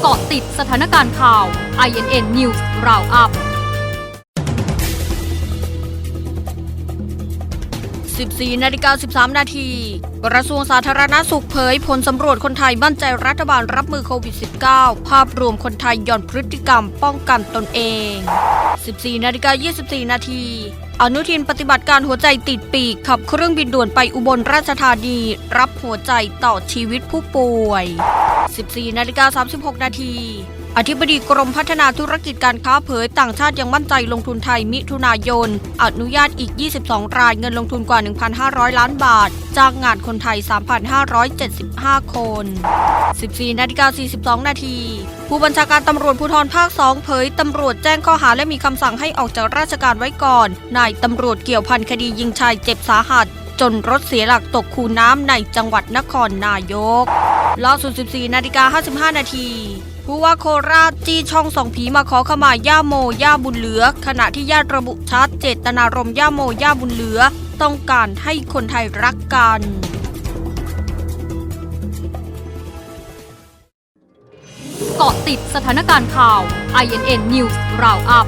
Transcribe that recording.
เกาะติดสถานการณ์ข่าว INN News Roundup 14นาฬิกา13 นาที กระทรวงสาธารณาสุขเผยผลสำรวจคนไทยมั่นใจรัฐบาลรับมือโควิด -19 ภาพรวมคนไทยหย่อนพฤติกรรมป้องกันตนเอง 14นาฬิกา24 นาทีอนุทินปฏิบัติการหัวใจติดปีก ขับเครื่องบินด่วนไปอุบลราชธานี รับหัวใจต่อชีวิตผู้ป่วย 14 นาฬิกา 36 นาที อธิบดีกรมพัฒนาธุรกิจการค้าเผยต่างชาติยังมั่นใจลงทุนไทยมิถุนายน อนุญาตอีก 22 รายเงินลงทุนกว่า 1,500 ล้านบาท จ้างงานคนไทย 3,575 คน 14 นาฬิกา 42 นาทีผู้บัญชาการตำรวจภูธรภาค 2 เผยตำรวจแจ้งข้อหาและมีคำสั่งให้ออกจากราชการไว้ก่อน นายตำรวจเกี่ยวพันคดียิงชายเจ็บสาหัส จนรถเสียหลักตกคูน้ำในจังหวัดนครนายก ล่าสุด 14 นาฬิกา 55 นาทีผู้ว่าโคราชจี้ช่องสองผีมาขอขมาย่าโมย่าบุญเหลือ ขณะที่ญาติระบุชัดเจตนารมณ์ย่าโมย่าบุญเหลือ ต้องการให้คนไทยรักกันเกาะติดสถานการณ์ข่าว INN News Roundup